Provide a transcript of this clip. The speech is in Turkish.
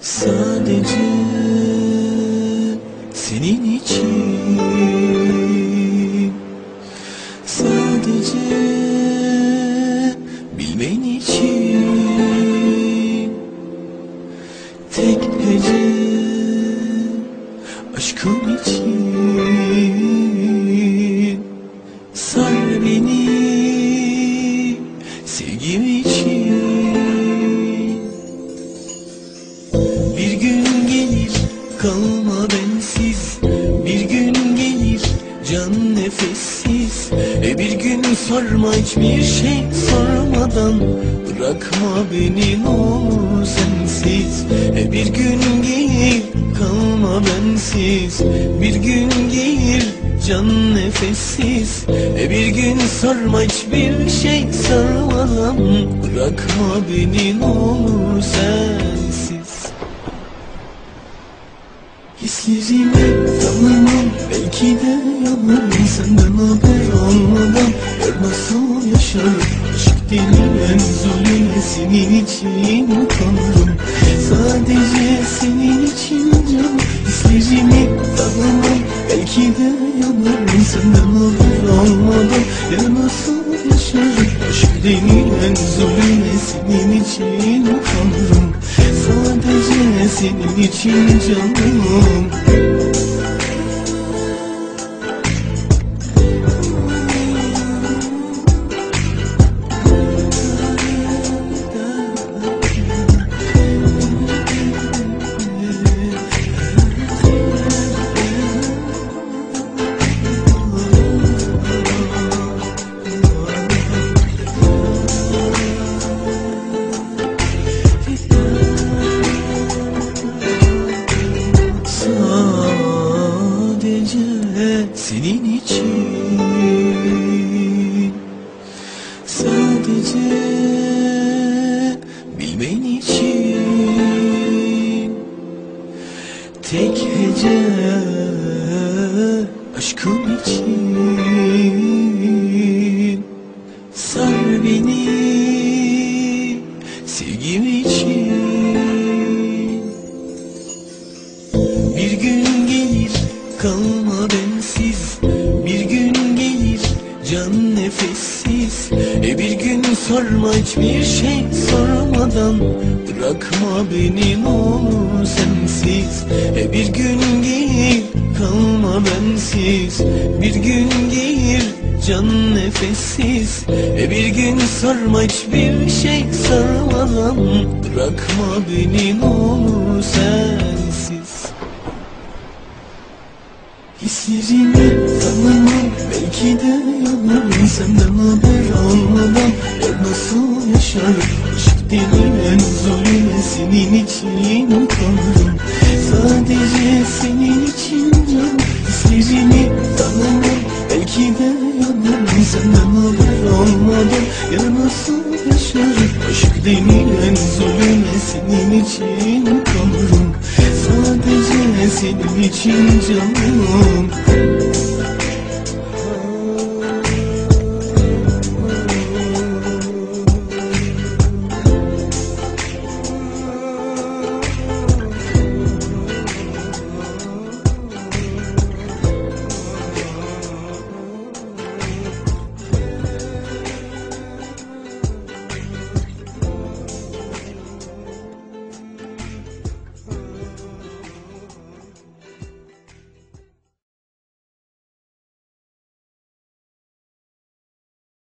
Sadece senin için. Sadece bilmen için. Tek hece aşkım için Bir gün gelir kalma bensiz. Bir gün gelir can nefessiz. E bir gün sorma hiçbir şey sormadan. Bırakma beni ne olur sensiz. E bir gün gelir kalma bensiz. Bir gün gelir can nefessiz. E bir gün sorma hiçbir şey sormadan. Bırakma beni ne olur sensiz Hislerimi tanımam belki de yanarım Senden haber almadan Gör nasıl yaşarım Aşk denilen zulüme senin için utanırım. Sadece senin için canım. Hislerimi tanımam belki de yanarım Senden haber almadan Ya nasıl yaşarım denilen zulüme senin için utanırım Sadece senin için canım senin için Sadece bilmen için Tek hece aşkım için Sar beni sevgim için sorma hiçbir şey sormadan. Bırakma beni ne olur sensiz. E bir gün gelir kalma bensiz. Bir gün gelir can nefessiz. E bir gün sorma hiçbir şey sormadan. Bırakma beni ne olur sensiz. Hislerimi tanımam belki de yanarım. Senden haber almadan nasıl yaşarım zulüme senin için utanırım Sadece senin için canım Hislerimi tanımam. Belki de yanarım Senden haber almadan ya nasıl yaşarım. Aşk denilen zulüme senin için utanırım Sadece senin için canım